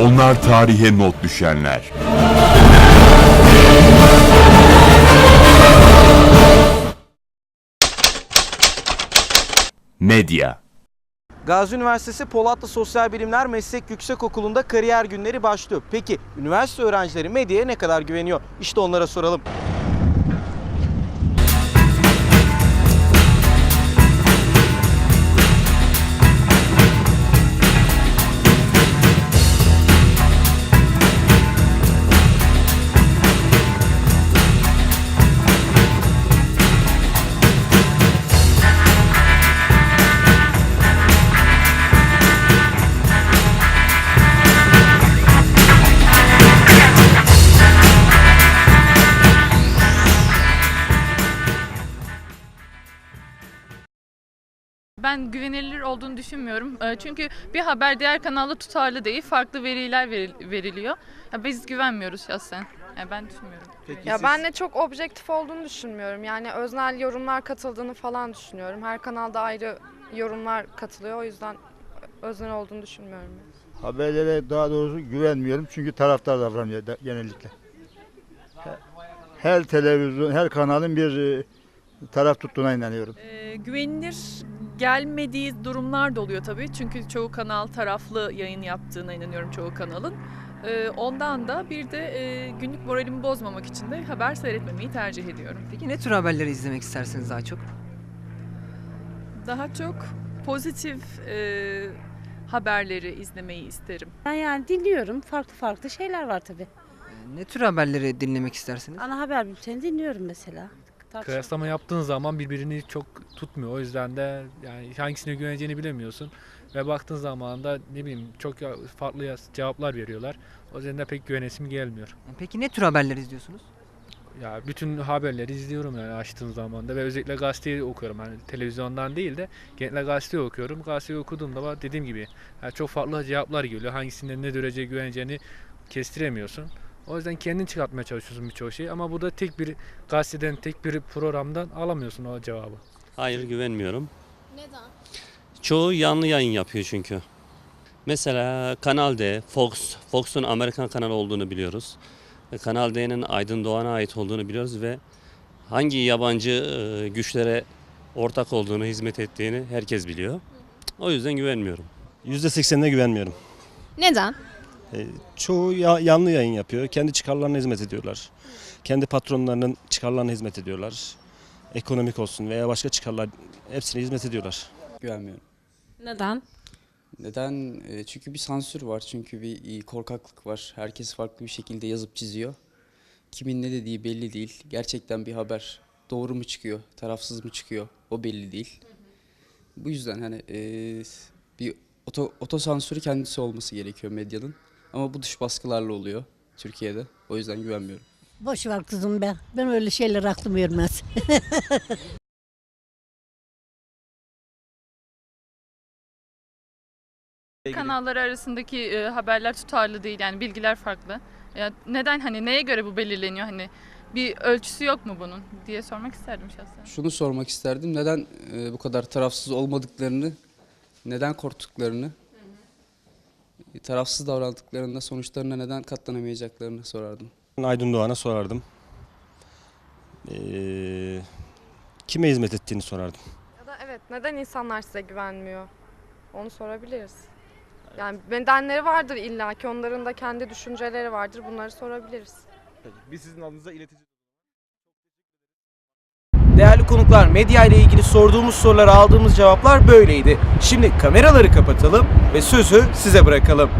Bunlar tarihe not düşenler. Medya Gazi Üniversitesi Polatlı Sosyal Bilimler Meslek Yüksekokulu'nda kariyer günleri başlıyor. Peki üniversite öğrencileri medyaya ne kadar güveniyor? İşte onlara soralım. Ben güvenilir olduğunu düşünmüyorum. Ee, Çünkü bir haber diğer kanalda tutarlı değil, farklı veriler veril- veriliyor. Ya biz güvenmiyoruz şahsen. Yani ben düşünmüyorum. Peki Ya siz- ben de çok objektif olduğunu düşünmüyorum. Yani öznel yorumlar katıldığını falan düşünüyorum. Her kanalda ayrı yorumlar katılıyor. O yüzden öznel olduğunu düşünmüyorum. Haberlere daha doğrusu güvenmiyorum çünkü taraftar davranıyor da- genellikle. He- Her televizyon, her kanalın bir e, taraf tuttuğuna inanıyorum. Ee, güvenilir gelmediği durumlar da oluyor tabii. Çünkü çoğu kanal taraflı yayın yaptığına inanıyorum çoğu kanalın. Ee, ondan da bir de e, günlük moralimi bozmamak için de haber seyretmemeyi tercih ediyorum. Peki ne tür haberleri izlemek istersiniz daha çok? Daha çok pozitif e, haberleri izlemeyi isterim. Ben yani dinliyorum. Farklı farklı şeyler var tabii. Ne tür haberleri dinlemek istersiniz? Ana haber bülteni dinliyorum mesela. Tartışma- Kıyaslama yaptığın zaman birbirini çok tutmuyor. O yüzden de yani hangisine güveneceğini bilemiyorsun. Ve baktığın zaman da ne bileyim çok farklı ya- cevaplar veriyorlar. O yüzden de pek güvenesim gelmiyor. Peki ne tür haberler izliyorsunuz? Ya bütün haberleri izliyorum yani açtığım zaman da ve özellikle gazeteyi okuyorum. Yani televizyondan değil de genellikle gazeteyi okuyorum. Gazeteyi okuduğumda da dediğim gibi yani çok farklı cevaplar geliyor. Hangisinde ne derece güveneceğini kestiremiyorsun. O yüzden kendin çıkartmaya çalışıyorsun birçok şeyi ama burada tek bir gazeteden, tek bir programdan alamıyorsun o cevabı. Hayır güvenmiyorum. Neden? Çoğu yanlı yayın yapıyor çünkü. Mesela Kanal D, Fox, Fox'un Amerikan kanalı olduğunu biliyoruz. Kanal D'nin Aydın Doğan'a ait olduğunu biliyoruz ve hangi yabancı e, güçlere ortak olduğunu, hizmet ettiğini herkes biliyor. O yüzden güvenmiyorum. %80'ine güvenmiyorum. Neden? E, çoğu ya- yanlı yayın yapıyor. Kendi çıkarlarına hizmet ediyorlar. Kendi patronlarının çıkarlarına hizmet ediyorlar. Ekonomik olsun veya başka çıkarlar hepsine hizmet ediyorlar. Güvenmiyorum. Neden? Neden? E, Çünkü bir sansür var. Çünkü bir e, korkaklık var. Herkes farklı bir şekilde yazıp çiziyor. Kimin ne dediği belli değil. Gerçekten bir haber doğru mu çıkıyor, tarafsız mı çıkıyor o belli değil. Bu yüzden hani e, bir oto, otosansürü kendisi olması gerekiyor medyanın. Ama bu dış baskılarla oluyor Türkiye'de. O yüzden güvenmiyorum. Boş ver kızım be. Ben öyle şeyler aklım ermez. Kanallar arasındaki e, haberler tutarlı değil yani bilgiler farklı. Ya neden hani neye göre bu belirleniyor hani bir ölçüsü yok mu bunun diye sormak isterdim şahsen. Şunu sormak isterdim. Neden e, bu kadar tarafsız olmadıklarını, neden korktuklarını, tarafsız davrandıklarında sonuçlarına neden katlanamayacaklarını sorardım. Aydın Doğan'a sorardım. E, kime hizmet ettiğini sorardım. Ya da evet neden insanlar size güvenmiyor? Onu sorabiliriz. Yani nedenleri vardır illa ki onların da kendi düşünceleri vardır. Bunları sorabiliriz. Biz sizin adınıza iletici Değerli konuklar, medya ile ilgili sorduğumuz sorulara aldığımız cevaplar böyleydi. Şimdi kameraları kapatalım ve sözü size bırakalım.